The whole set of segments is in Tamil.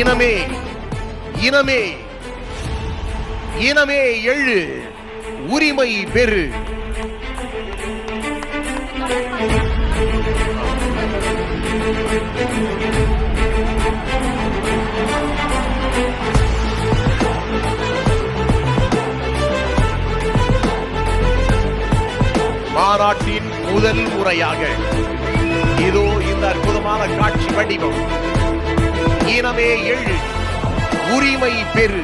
இனமே இனமே இனமே எழு உரிமை பெறு. மாநாட்டின் முதல் முறையாக இதோ இந்த அற்புதமான காட்சி வடிவம். இனமே எழு உரிமை பெரு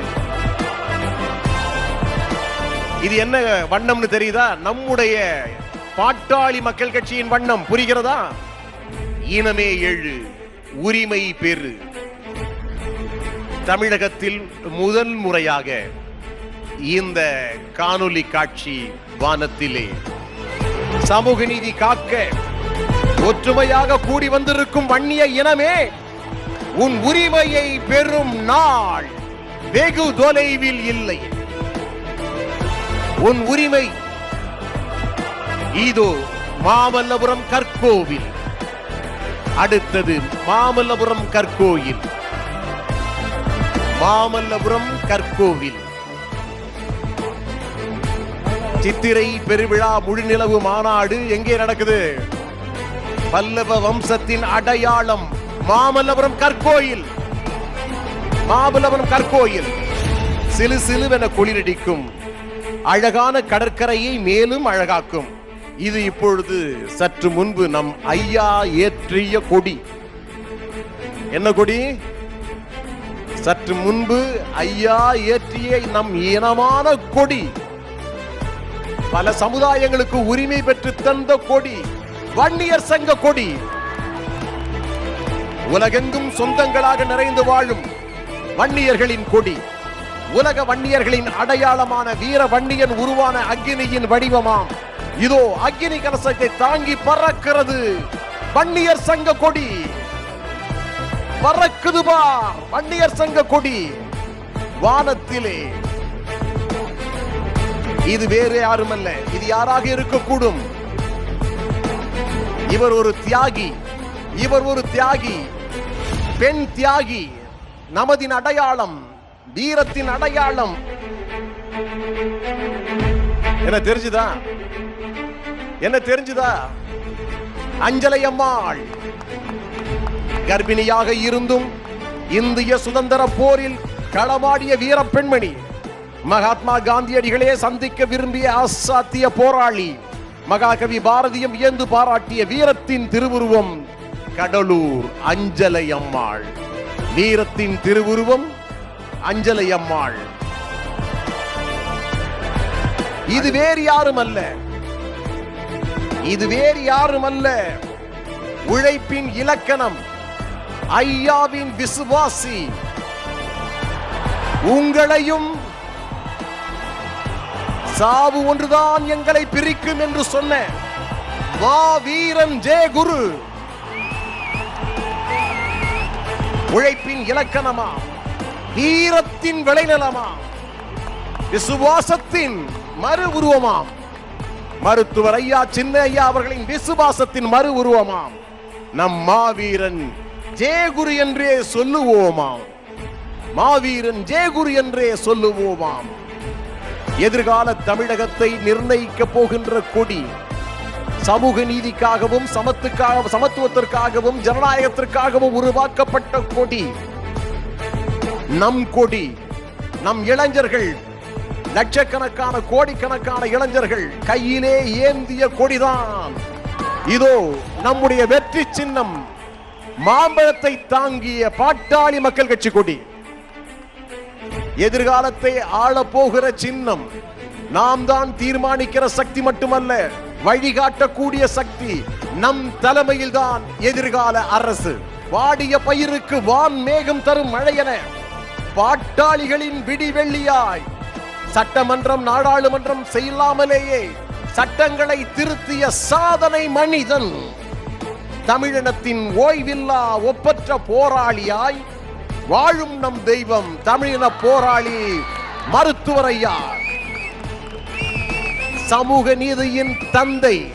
இது என்ன வண்ணம்னு தெரியுதா? நம்முடைய பாட்டாளி மக்கள் கட்சியின் வண்ணம். புரிகிறதா? இனமே எழு உரிமை பெரு தமிழகத்தில் முதல் முறையாக இந்த காணொலி காட்சி வானத்திலே சமூக நீதி காக்க ஒற்றுமையாக கூடி வந்திருக்கும் வன்னிய இனமே உன் உரிமையை பெறும் நாள் வெகு தொலைவில் இல்லை. உன் உரிமை இதோ மாமல்லபுரம் கற்கோவில். அடுத்தது மாமல்லபுரம் கற்கோயில். மாமல்லபுரம் கற்கோவில். சித்திரை பெருவிழா முழுநிலவு மாநாடு எங்கே நடக்குது? பல்லவ வம்சத்தின் அடையாளம் மாமல்லபுரம் கற்கோயில். மாமல்லபுரம் கற்கோயில். சிலு சிலுவென குளிரடிக்கும். அழகான கடற்கரையை மேலும் அழகாக்கும். இது இப்பொழுது சற்று முன்பு நம் ஐயா ஏற்றிய கொடி. என்ன கொடி? சற்று முன்பு ஐயா ஏற்றிய நம் இனமான கொடி. பல சமுதாயங்களுக்கு உரிமை பெற்று தந்த கொடி. வன்னியர் சங்க கொடி. உலகெங்கும் சொந்தங்களாக நிறைந்து வாழும் வன்னியர்களின் கொடி. உலக வன்னியர்களின் அடையாளமான வீர வன்னியன் உருவான அக்னியின் வடிவமாம். இதோ அக்னி கலசத்தை தாங்கி பறக்கிறது வன்னியர் சங்க கொடி. பறக்குது பார் வன்னியர் சங்க கொடி. வானத்திலே. இது வேறு யாருமல்ல இது யாராக இருக்கக்கூடும்? இவர் ஒரு தியாகி இவர் ஒரு தியாகி. பெண் தியாகி நமதின் அடையாளம் வீரத்தின் அடையாளம். என்ன தெரிஞ்சுதா? என்ன தெரிஞ்சுதா? அஞ்சலை அம்மாள். கர்ப்பிணியாக இருந்தும் இந்திய சுதந்திர போரில் களமாடிய வீர பெண்மணி மகாத்மா காந்தியடிகளே சந்திக்க விரும்பிய அசாத்திய போராளி மகாகவி பாரதியம் இயந்து பாராட்டிய வீரத்தின் திருவுருவம் கடலூர் அஞ்சலை அம்மாள் வீரத்தின் திருவுருவம் அஞ்சலை அம்மாள் இது வேறு யாரும் அல்ல இது வேறு யாரும் அல்ல உழைப்பின் இலக்கணம் ஐயாவின் விசுவாசி. உங்களையும் சாவு ஒன்றுதான் எங்களை பிரிக்கும் என்று சொன்ன வா வீரன் ஜே குரு உழைப்பின் இலக்கணமா வீரத்தின் விளைநிலமா விசுவாசத்தின் மறு உருவமாம். மருத்துவர் ஐயா சின்ன ஐயா அவர்களின் விசுவாசத்தின் மறு உருவமாம். நம் மாவீரன் ஜெயகுரு என்றே சொல்லுவோமாம். மாவீரன் ஜெயகுரு என்றே சொல்லுவோமாம். எதிர்கால தமிழகத்தை நிர்ணயிக்க போகின்ற கொடி சமூக நீதிக்காகவும் சமத்துக்காக சமத்துவத்திற்காகவும் ஜனநாயகத்திற்காகவும் உருவாக்கப்பட்ட கொடி. நம் கொடி. நம் இளைஞர்கள் லட்சக்கணக்கான கோடிக்கணக்கான இளைஞர்கள் கையிலே ஏந்திய கொடிதான். இதோ நம்முடைய வெற்றி சின்னம் மாம்பழத்தை தாங்கிய பாட்டாளி மக்கள் கட்சி கொடி. எதிர்காலத்தை ஆள போகிற சின்னம் நாம் தான் தீர்மானிக்கிற சக்தி மட்டுமல்ல வழிகாட்டக்கூடிய சக்தி நம் தலைமையில் தான் எதிர்கால அரசு. வாடிய பயிருக்கு வான் மேகம் தரும் மழையென பாட்டாளிகளின் விடிவெள்ளியாய் சட்டமன்றம் நாடாளுமன்றம் செய்யலாமலேயே. சட்டங்களை திருத்திய சாதனை மனிதன். தமிழினத்தின் ஓய்வில்லா ஒப்பற்ற போராளியாய். வாழும் நம் தெய்வம் தமிழின போராளி மருத்துவரையா சமூக நீதியின் தந்தை.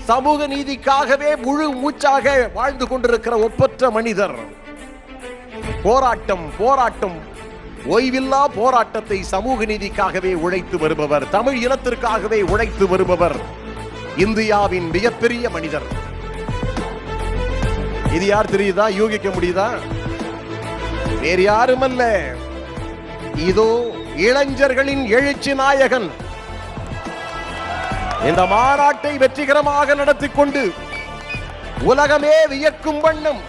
சமூக நீதிக்காகவே முழு மூச்சாக வாழ்ந்து கொண்டிருக்கிற ஒப்பற்ற மனிதர். போராட்டம் போராட்டம். ஓய்வில்லா போராட்டத்தை சமூக நீதிக்காகவே உழைத்து வருபவர் தமிழ் இனத்திற்காகவே உழைத்து வருபவர் இந்தியாவின் மிகப்பெரிய மனிதர். இது யார் தெரியுதா? யூகிக்க முடியுதா? வேறு யாரும் அல்ல இதோ இளைஞர்களின் எழுச்சி நாயகன். இந்த மாநாட்டை வெற்றிகரமாக நடத்திக் கொண்டு உலகமே வியக்கும் வண்ணம்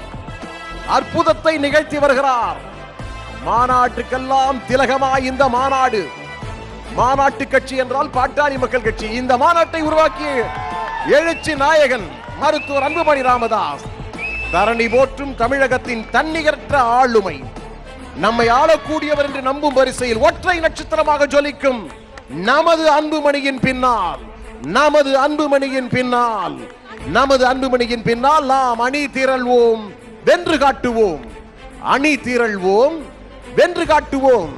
அற்புதத்தை நிகழ்த்தி வருகிறார். மாநாட்டுக்கெல்லாம் திலகமாய் இந்த மாநாடு. மாநாட்டு கட்சி என்றால் பாட்டாளி மக்கள் கட்சி. இந்த மாநாட்டை உருவாக்கிய எழுச்சி நாயகன் மருத்துவர் அன்புமணி ராமதாஸ். தரணி போற்றும் தமிழகத்தின் தன்னிகரற்ற ஆளுமை. நம்மை ஆளக்கூடியவர் என்று நம்பும் வரிசையில் ஒற்றை நட்சத்திரமாக ஜொலிக்கும் நமது அன்புமணியின் பின்னால். நமது அன்புமணியின் பின்னால். நமது அன்புமணியின் பின்னால் நாம் அணி திரள்வோம் வென்று காட்டுவோம். அணி திரள்வோம் வென்று காட்டுவோம்.